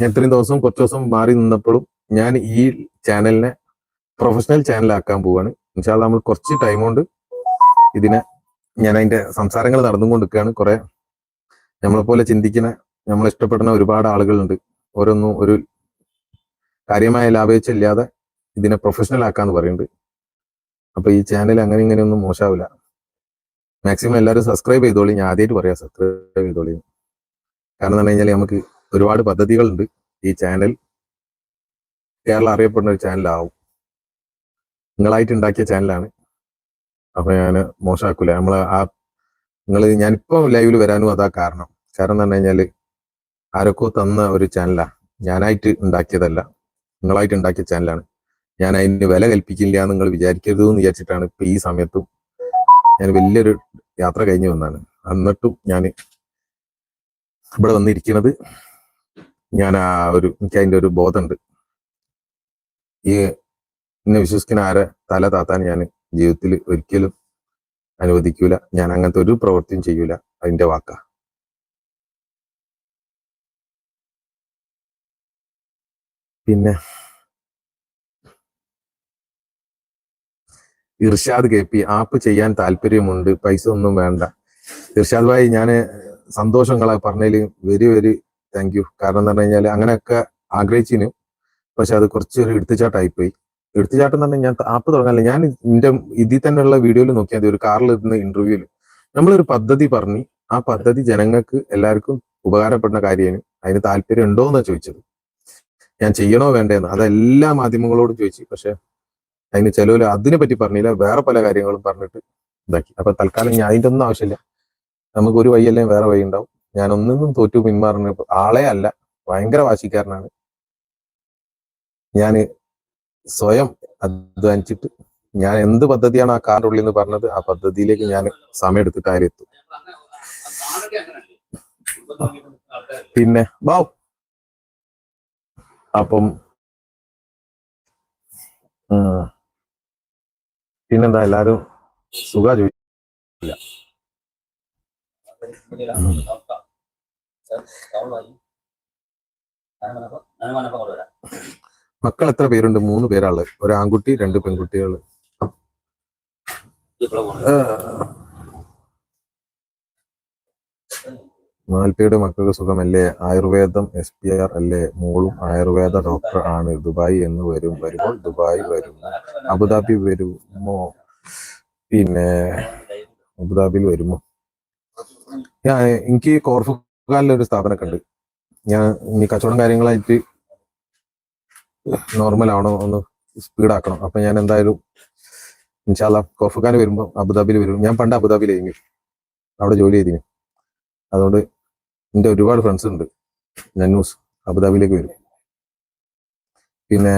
ഞാൻ ഇത്രയും ദിവസം കുറച്ച് ദിവസം മാറി നിന്നപ്പോഴും ഞാൻ ഈ ചാനലിനെ പ്രൊഫഷണൽ ചാനലാക്കാൻ പോവാണ്. ഇൻഷാല്ല നമ്മൾ കുറച്ച് ടൈം കൊണ്ട് ഇതിനെ ഞാൻ അതിന്റെ സംസാരങ്ങൾ നടന്നുകൊണ്ടിരിക്കുകയാണ്. കുറെ നമ്മളെ പോലെ ചിന്തിക്കുന്ന നമ്മൾ ഇഷ്ടപ്പെടുന്ന ഒരുപാട് ആളുകളുണ്ട്. ഓരോന്നും ഒരു കാര്യമായ ലാഭേച്ഛ ഇല്ലാതെ ഇതിനെ പ്രൊഫഷണൽ ആക്കാന്ന് പറയുന്നുണ്ട്. അപ്പൊ ഈ ചാനൽ അങ്ങനെ ഇങ്ങനെ ഒന്നും മോശാവില്ല. മാക്സിമം എല്ലാവരും സബ്സ്ക്രൈബ് ചെയ്തോളി. ഞാൻ ആദ്യമായിട്ട് പറയാം സബ്സ്ക്രൈബ് ചെയ്തോളി. കാരണം എന്ന് പറഞ്ഞു കഴിഞ്ഞാൽ നമുക്ക് ഒരുപാട് പദ്ധതികളുണ്ട് ഈ ചാനൽ കേരളം അറിയപ്പെടുന്ന ഒരു ചാനലാവും നിങ്ങളായിട്ട് ഉണ്ടാക്കിയ ചാനലാണ് അപ്പൊ ഞാൻ മോശമാക്കൂല. നമ്മളെ ആ നിങ്ങൾ ഞാനിപ്പോ ലൈവിൽ വരാനും അതാ കാരണം. കാരണം എന്ന് പറഞ്ഞു കഴിഞ്ഞാൽ ആരൊക്കെ തന്ന ഒരു ചാനലാ ഞാനായിട്ട് ഉണ്ടാക്കിയതല്ല. നിങ്ങളായിട്ട് ഉണ്ടാക്കിയ ചാനലാണ് ഞാൻ അതിന് വില കൽപ്പിക്കില്ല എന്ന് നിങ്ങൾ വിചാരിക്കരുത് എന്ന് വിചാരിച്ചിട്ടാണ് ഇപ്പൊ ഈ സമയത്തും ഞാൻ വലിയൊരു യാത്ര കഴിഞ്ഞു വന്നാണ് എന്നിട്ടും ഞാൻ ഇവിടെ വന്നിരിക്കുന്നത് ഞാൻ ആ ഒരു എനിക്ക് അതിന്റെ ഒരു ബോധമുണ്ട്. ഈ എന്നെ വിശ്വസിക്കുന്ന ആരെ തല താത്താൻ ഞാൻ ജീവിതത്തിൽ ഒരിക്കലും അനുവദിക്കൂല. ഞാൻ അങ്ങനത്തെ ഒരു പ്രവൃത്തിയും ചെയ്യൂല. അതിന്റെ വാക്കാ. പിന്നെ ഇർഷാദ് കെ പി ആപ്പ് ചെയ്യാൻ താല്പര്യമുണ്ട്. പൈസ ഒന്നും വേണ്ട. ഇർഷാദ് ഭായി ഞാൻ സന്തോഷങ്ങളെ പറഞ്ഞതിൽ വെരി വെരി താങ്ക് യു കാരണം എന്ന് പറഞ്ഞു കഴിഞ്ഞാൽ അങ്ങനെയൊക്കെ ആഗ്രഹിച്ചിനു പക്ഷെ അത് കുറച്ചൊരു ഒരു പോയി എടുത്തുചാട്ടം തന്നെ ഞാൻ ആപ്പ് തുടങ്ങാനില്ല. ഞാൻ എന്റെ ഇതിൽ തന്നെയുള്ള വീഡിയോയിൽ നോക്കിയാൽ മതി. ഒരു കാറിൽ ഇരുന്ന ഇന്റർവ്യൂവിൽ നമ്മളൊരു പദ്ധതി പറഞ്ഞ് ആ പദ്ധതി ജനങ്ങൾക്ക് എല്ലാവർക്കും ഉപകാരപ്പെടുന്ന കാര്യമാണ്. അതിന് താല്പര്യം ഉണ്ടോ എന്നാണ് ചോദിച്ചത്. ഞാൻ ചെയ്യണോ വേണ്ടേന്ന് അതെല്ലാ മാധ്യമങ്ങളോടും ചോദിച്ചു. പക്ഷെ അതിന് ചിലവര് അതിനെ പറ്റി പറഞ്ഞില്ല. വേറെ പല കാര്യങ്ങളും പറഞ്ഞിട്ട് ഇതാക്കി. അപ്പൊ തൽക്കാലം ഞാൻ അതിന്റെ ഒന്നും ആവശ്യമില്ല. നമുക്ക് ഒരു വഴിയല്ലേ വേറെ വഴി ഉണ്ടാവും. ഞാൻ ഒന്നും തോറ്റു പിന്മാറുന്ന ആളെ അല്ല ഭയങ്കര വാശിക്കാരനാണ്. ഞാൻ സ്വയം അധ്വാനിച്ചിട്ട് ഞാൻ എന്ത് പദ്ധതിയാണ് ആ കാറിന്റെ ഉള്ളിൽ എന്ന് പറഞ്ഞത് ആ പദ്ധതിയിലേക്ക് ഞാൻ സമയം എടുത്തിട്ട് ആരും എത്തും? പിന്നെ ബാ അപ്പം. പിന്നെന്താ എല്ലാരും സുഖ ചോദിച്ചു മക്കൾ എത്ര പേരുണ്ട്? മൂന്ന് പേരാൾ. ഒരു ആൺകുട്ടി രണ്ട് പെൺകുട്ടികൾ മാൽപ്പയുടെ മക്കൾക്ക് സുഖമല്ലേ? ആയുർവേദം എസ് പി ആർ അല്ലേ? മോളും ആയുർവേദ ഡോക്ടർ ആണ്. ദുബായ് എന്ന് വരും. വരുമ്പോൾ ദുബായ് വരും. അബുദാബി വരുമോ? പിന്നെ അബുദാബിയിൽ വരുമോ? ഞാൻ എനിക്ക് കോർഫുകാലിൽ ഒരു സ്ഥാപനമൊക്കെ ഉണ്ട് ഞാൻ ഇനി കച്ചവടം കാര്യങ്ങളായിട്ട് നോർമൽ ആണോ ഒന്ന് സ്പീഡ് ആക്കണം. അപ്പൊ ഞാൻ എന്തായാലും ഇൻഷാല്ല കോഫക്കാൻ വരുമ്പോൾ അബുദാബിയിൽ വരും. ഞാൻ പണ്ട് അബുദാബിയിലായിരുന്നു. അവിടെ ജോലി ചെയ്തിന് അതുകൊണ്ട് എന്റെ ഒരുപാട് ഫ്രണ്ട്സ് ഉണ്ട്. ഞാൻ ന്യൂസ് അബുദാബിയിലേക്ക് വരും. പിന്നെ